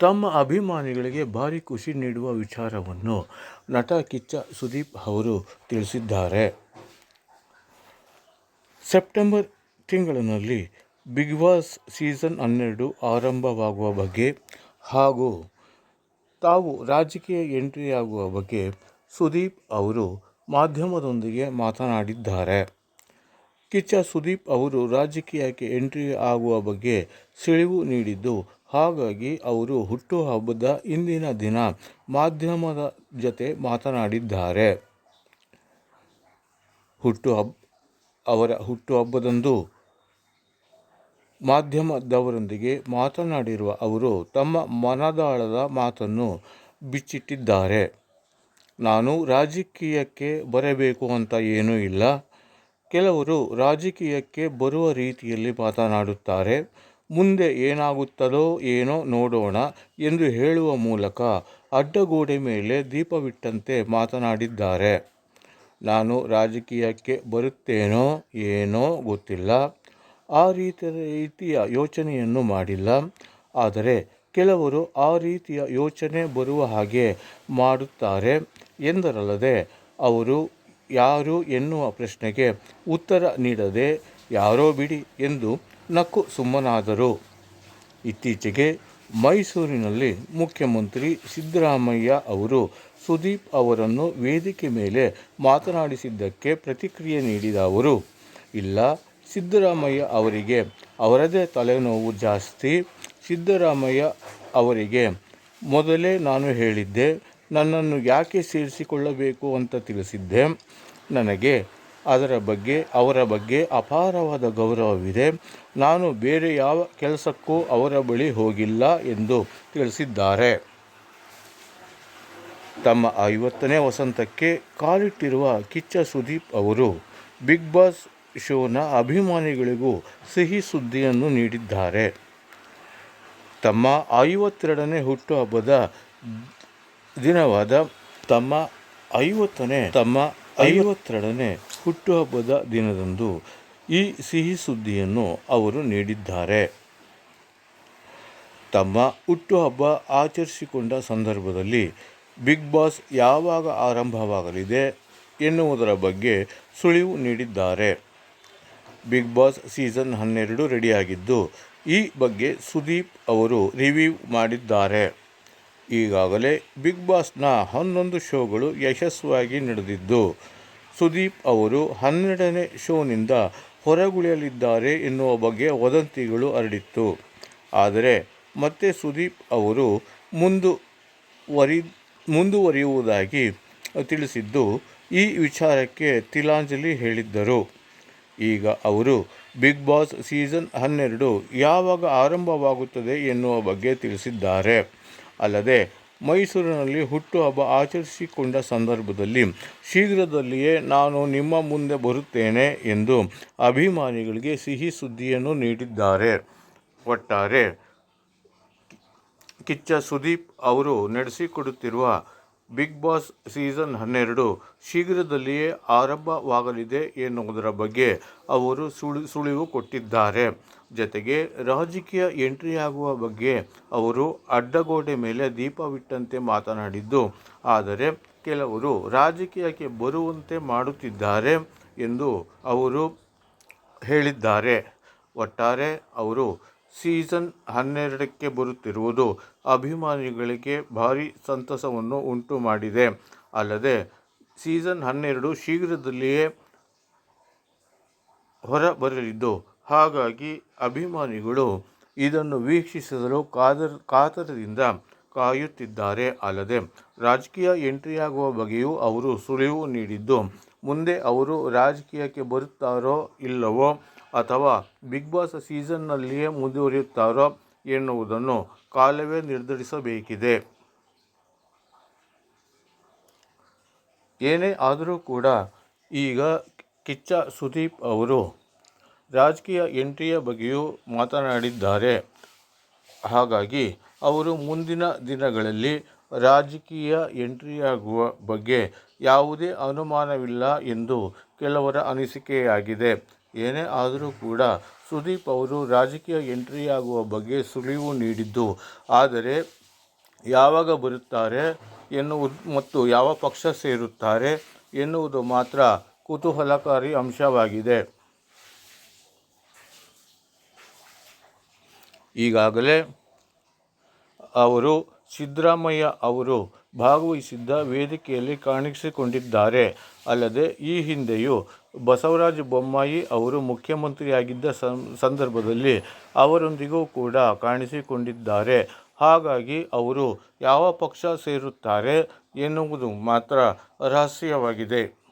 ತಮ್ಮ ಅಭಿಮಾನಿಗಳಿಗೆ ಭಾರಿ ಖುಷಿ ನೀಡುವ ವಿಚಾರವನ್ನು ನಟ ಕಿಚ್ಚ ಸುದೀಪ್ ಅವರು ತಿಳಿಸಿದ್ದಾರೆ. ಸೆಪ್ಟೆಂಬರ್ ತಿಂಗಳಿನಲ್ಲಿ ಬಿಗ್ ಬಾಸ್ ಸೀಸನ್ ಹನ್ನೆರಡು ಆರಂಭವಾಗುವ ಬಗ್ಗೆ ಹಾಗೂ ತಾವು ರಾಜಕೀಯ ಎಂಟ್ರಿಯಾಗುವ ಬಗ್ಗೆ ಸುದೀಪ್ ಅವರು ಮಾಧ್ಯಮದೊಂದಿಗೆ ಮಾತನಾಡಿದ್ದಾರೆ. ಕಿಚ್ಚ ಸುದೀಪ್ ಅವರು ರಾಜಕೀಯಕ್ಕೆ ಎಂಟ್ರಿ ಆಗುವ ಬಗ್ಗೆ ಸುಳಿವು ನೀಡಿದ್ದು ಹಾಗಾಗಿ ಅವರು ಹುಟ್ಟುಹಬ್ಬದ ಇಂದಿನ ದಿನ ಮಾಧ್ಯಮದ ಜೊತೆ ಮಾತನಾಡಿದ್ದಾರೆ. ಹುಟ್ಟುಹಬ್ಬ ಅವರ ಹುಟ್ಟುಹಬ್ಬದಂದು ಮಾಧ್ಯಮದವರೊಂದಿಗೆ ಮಾತನಾಡಿರುವ ಅವರು ತಮ್ಮ ಮನದಾಳದ ಮಾತನ್ನು ಬಿಚ್ಚಿಟ್ಟಿದ್ದಾರೆ. ನಾನು ರಾಜಕೀಯಕ್ಕೆ ಬರಬೇಕು ಅಂತ ಏನೂ ಇಲ್ಲ. ಕೆಲವರು ರಾಜಕೀಯಕ್ಕೆ ಬರುವ ರೀತಿಯಲ್ಲಿ ಮಾತನಾಡುತ್ತಾರೆ. ಮುಂದೆ ಏನಾಗುತ್ತದೋ ಏನೋ ನೋಡೋಣ ಎಂದು ಹೇಳುವ ಮೂಲಕ ಅಡ್ಡಗೋಡೆ ಮೇಲೆ ದೀಪವಿಟ್ಟಂತೆ ಮಾತನಾಡಿದ್ದಾರೆ. ನಾನು ರಾಜಕೀಯಕ್ಕೆ ಬರುತ್ತೇನೋ ಏನೋ ಗೊತ್ತಿಲ್ಲ. ಆ ರೀತಿಯ ರೀತಿಯ ಯೋಚನೆಯನ್ನು ಮಾಡಿಲ್ಲ. ಆದರೆ ಕೆಲವರು ಆ ರೀತಿಯ ಯೋಚನೆ ಬರುವ ಹಾಗೆ ಮಾಡುತ್ತಾರೆ ಎಂದರಲ್ಲದೆ ಅವರು ಯಾರು ಎನ್ನುವ ಪ್ರಶ್ನೆಗೆ ಉತ್ತರ ನೀಡದೆ, ಯಾರೋ ಬಿಡಿ ಎಂದು ನಕ್ಕು ಸುಮ್ಮನಾದರು. ಇತ್ತೀಚೆಗೆ ಮೈಸೂರಿನಲ್ಲಿ ಮುಖ್ಯಮಂತ್ರಿ ಸಿದ್ದರಾಮಯ್ಯ ಅವರು ಸುದೀಪ್ ಅವರನ್ನು ವೇದಿಕೆ ಮೇಲೆ ಮಾತನಾಡಿಸಿದ್ದಕ್ಕೆ ಪ್ರತಿಕ್ರಿಯೆ ನೀಡಿದ ಅವರು, ಇಲ್ಲ, ಸಿದ್ದರಾಮಯ್ಯ ಅವರಿಗೆ ಅವರದೇ ತಲೆನೋವು ಜಾಸ್ತಿ. ಸಿದ್ದರಾಮಯ್ಯ ಅವರಿಗೆ ಮೊದಲೇ ನಾನು ಹೇಳಿದ್ದೆ, ನನ್ನನ್ನು ಯಾಕೆ ಸೇರಿಸಿಕೊಳ್ಳಬೇಕು ಅಂತ ತಿಳಿಸಿದ್ದೆ. ನನಗೆ ಅದರ ಬಗ್ಗೆ, ಅವರ ಬಗ್ಗೆ ಅಪಾರವಾದ ಗೌರವವಿದೆ. ನಾನು ಬೇರೆ ಯಾವ ಕೆಲಸಕ್ಕೂ ಅವರ ಬಳಿ ಹೋಗಿಲ್ಲ ಎಂದು ತಿಳಿಸಿದ್ದಾರೆ. ತಮ್ಮ ಐವತ್ತನೇ ವಸಂತಕ್ಕೆ ಕಾಲಿಟ್ಟಿರುವ ಕಿಚ್ಚ ಸುದೀಪ್ ಅವರು ಬಿಗ್ ಬಾಸ್ ಶೋನ ಅಭಿಮಾನಿಗಳಿಗೂ ಸಿಹಿ ಸುದ್ದಿಯನ್ನು ನೀಡಿದ್ದಾರೆ. ತಮ್ಮ ಐವತ್ತೆರಡನೇ ಹುಟ್ಟುಹಬ್ಬದ ದಿನವಾದ ತಮ್ಮ ಐವತ್ತನೇ, ತಮ್ಮ ಐವತ್ತೆರಡನೇ ಹುಟ್ಟುಹಬ್ಬದ ದಿನದಂದು ಈ ಸಿಹಿ ಸುದ್ದಿಯನ್ನು ಅವರು ನೀಡಿದ್ದಾರೆ. ತಮ್ಮ ಹುಟ್ಟುಹಬ್ಬ ಆಚರಿಸಿಕೊಂಡ ಸಂದರ್ಭದಲ್ಲಿ ಬಿಗ್ ಬಾಸ್ ಯಾವಾಗ ಆರಂಭವಾಗಲಿದೆ ಎನ್ನುವುದರ ಬಗ್ಗೆ ಸುಳಿವು ನೀಡಿದ್ದಾರೆ. ಬಿಗ್ ಬಾಸ್ ಸೀಸನ್ ಹನ್ನೆರಡು ರೆಡಿಯಾಗಿದ್ದು, ಈ ಬಗ್ಗೆ ಸುದೀಪ್ ಅವರು ರಿವ್ಯೂ ಮಾಡಿದ್ದಾರೆ. ಈಗಾಗಲೇ ಬಿಗ್ ಬಾಸ್ನ ಹನ್ನೊಂದು ಶೋಗಳು ಯಶಸ್ವಿಯಾಗಿ ನಡೆದಿದ್ದು ಸುದೀಪ್ ಅವರು ಹನ್ನೆರಡನೇ ಶೋನಿಂದ ಹೊರಗುಳಿಯಲಿದ್ದಾರೆ ಎನ್ನುವ ಬಗ್ಗೆ ವದಂತಿಗಳು ಹರಡಿತ್ತು. ಆದರೆ ಮತ್ತೆ ಸುದೀಪ್ ಅವರು ಮುಂದುವರಿ ಮುಂದುವರಿಯುವುದಾಗಿ ತಿಳಿಸಿದ್ದು ಈ ವಿಚಾರಕ್ಕೆ ತಿಲಾಂಜಲಿ ಹೇಳಿದ್ದರು. ಈಗ ಅವರು ಬಿಗ್ ಬಾಸ್ ಸೀಸನ್ ಹನ್ನೆರಡು ಯಾವಾಗ ಆರಂಭವಾಗುತ್ತದೆ ಎನ್ನುವ ಬಗ್ಗೆ ತಿಳಿಸಿದ್ದಾರೆ. ಅಲ್ಲದೆ ಮೈಸೂರಿನಲ್ಲಿ ಹುಟ್ಟುಹಬ್ಬ ಆಚರಿಸಿಕೊಂಡ ಸಂದರ್ಭದಲ್ಲಿ ಶೀಘ್ರದಲ್ಲಿಯೇ ನಾನು ನಿಮ್ಮ ಮುಂದೆ ಬರುತ್ತೇನೆ ಎಂದು ಅಭಿಮಾನಿಗಳಿಗೆ ಸಿಹಿ ಸುದ್ದಿಯನ್ನು ನೀಡಿದ್ದಾರೆ. ಒಟ್ಟಾರೆ ಕಿಚ್ಚ ಸುದೀಪ್ ಅವರು ನಡೆಸಿಕೊಡುತ್ತಿರುವ ಬಿಗ್ ಬಾಸ್ ಸೀಸನ್ ಹನ್ನೆರಡು ಶೀಘ್ರದಲ್ಲಿಯೇ ಆರಂಭವಾಗಲಿದೆ ಎನ್ನುವುದರ ಬಗ್ಗೆ ಅವರು ಸುಳಿ ಸುಳಿವು ಕೊಟ್ಟಿದ್ದಾರೆ. ಜತೆಗೆ ರಾಜಕೀಯ ಎಂಟ್ರಿಯಾಗುವ ಬಗ್ಗೆ ಅವರು ಅಡ್ಡಗೋಡೆ ಮೇಲೆ ದೀಪವಿಟ್ಟಂತೆ ಮಾತನಾಡಿದ್ದು. ಆದರೆ ಕೆಲವರು ರಾಜಕೀಯಕ್ಕೆ ಬರುವಂತೆ ಮಾಡುತ್ತಿದ್ದಾರೆ ಎಂದು ಅವರು ಹೇಳಿದ್ದಾರೆ. ಒಟ್ಟಾರೆ ಅವರು ಸೀಸನ್ ಹನ್ನೆರಡಕ್ಕೆ ಬರುತ್ತಿರುವುದು ಅಭಿಮಾನಿಗಳಿಗೆ ಭಾರಿ ಸಂತಸವನ್ನು ಉಂಟು ಮಾಡಿದೆ ಅಲ್ಲದೆ ಸೀಸನ್ ಹನ್ನೆರಡು ಶೀಘ್ರದಲ್ಲಿಯೇ ಹೊರಬರಲಿದ್ದು ಹಾಗಾಗಿ ಅಭಿಮಾನಿಗಳು ಇದನ್ನು ವೀಕ್ಷಿಸಲು ಕಾದರ್, ಕಾತರದಿಂದ ಕಾಯುತ್ತಿದ್ದಾರೆ ಅಲ್ಲದೆ ರಾಜಕೀಯ ಎಂಟ್ರಿಯಾಗುವ ಬಗ್ಗೆಯೂ ಅವರು ಸುಳಿವು ನೀಡಿದ್ದು, ಮುಂದೆ ಅವರು ರಾಜಕೀಯಕ್ಕೆ ಬರುತ್ತಾರೋ ಇಲ್ಲವೋ ಅಥವಾ ಬಿಗ್ ಬಾಸ್ ಸೀಸನ್ನಲ್ಲಿಯೇ ಮುಂದುವರಿಯುತ್ತಾರೋ ಎನ್ನುವುದನ್ನು ಕಾಲವೇ ನಿರ್ಧರಿಸಬೇಕಿದೆ. ಏನೇ ಆದರೂ ಕೂಡ ಈಗ ಕಿಚ್ಚ ಸುದೀಪ್ ಅವರು ರಾಜಕೀಯ ಎಂಟ್ರಿಯ ಬಗ್ಗೆಯೂ ಮಾತನಾಡಿದ್ದಾರೆ. ಹಾಗಾಗಿ ಅವರು ಮುಂದಿನ ದಿನಗಳಲ್ಲಿ ರಾಜಕೀಯ ಎಂಟ್ರಿಯಾಗುವ ಬಗ್ಗೆ ಯಾವುದೇ ಅನುಮಾನವಿಲ್ಲ ಎಂದು ಕೆಲವರ ಅನಿಸಿಕೆಯಾಗಿದೆ. ಏನೇ ಆದರೂ ಕೂಡ ಸುದೀಪ್ ಅವರು ರಾಜಕೀಯ ಎಂಟ್ರಿಯಾಗುವ ಬಗ್ಗೆ ಸುಳಿವು ನೀಡಿದ್ದು, ಆದರೆ ಯಾವಾಗ ಬರುತ್ತಾರೆ ಎನ್ನುವುದು ಮತ್ತು ಯಾವ ಪಕ್ಷ ಸೇರುತ್ತಾರೆ ಎನ್ನುವುದು ಮಾತ್ರ ಕುತೂಹಲಕಾರಿ ಅಂಶವಾಗಿದೆ. ಈಗಾಗಲೇ ಅವರು ಸಿದ್ದರಾಮಯ್ಯ ಅವರು ಭಾಗವಹಿಸಿದ್ದ ವೇದಿಕೆಯಲ್ಲಿ ಕಾಣಿಸಿಕೊಂಡಿದ್ದಾರೆ. ಅಲ್ಲದೆ ಈ ಹಿಂದೆಯೂ ಬಸವರಾಜ ಬೊಮ್ಮಾಯಿ ಅವರು ಮುಖ್ಯಮಂತ್ರಿಯಾಗಿದ್ದ ಸಂದರ್ಭದಲ್ಲಿ ಅವರೊಂದಿಗೂ ಕೂಡ ಕಾಣಿಸಿಕೊಂಡಿದ್ದಾರೆ. ಹಾಗಾಗಿ ಅವರು ಯಾವ ಪಕ್ಷ ಸೇರುತ್ತಾರೆ ಎನ್ನುವುದು ಮಾತ್ರ ರಹಸ್ಯವಾಗಿದೆ.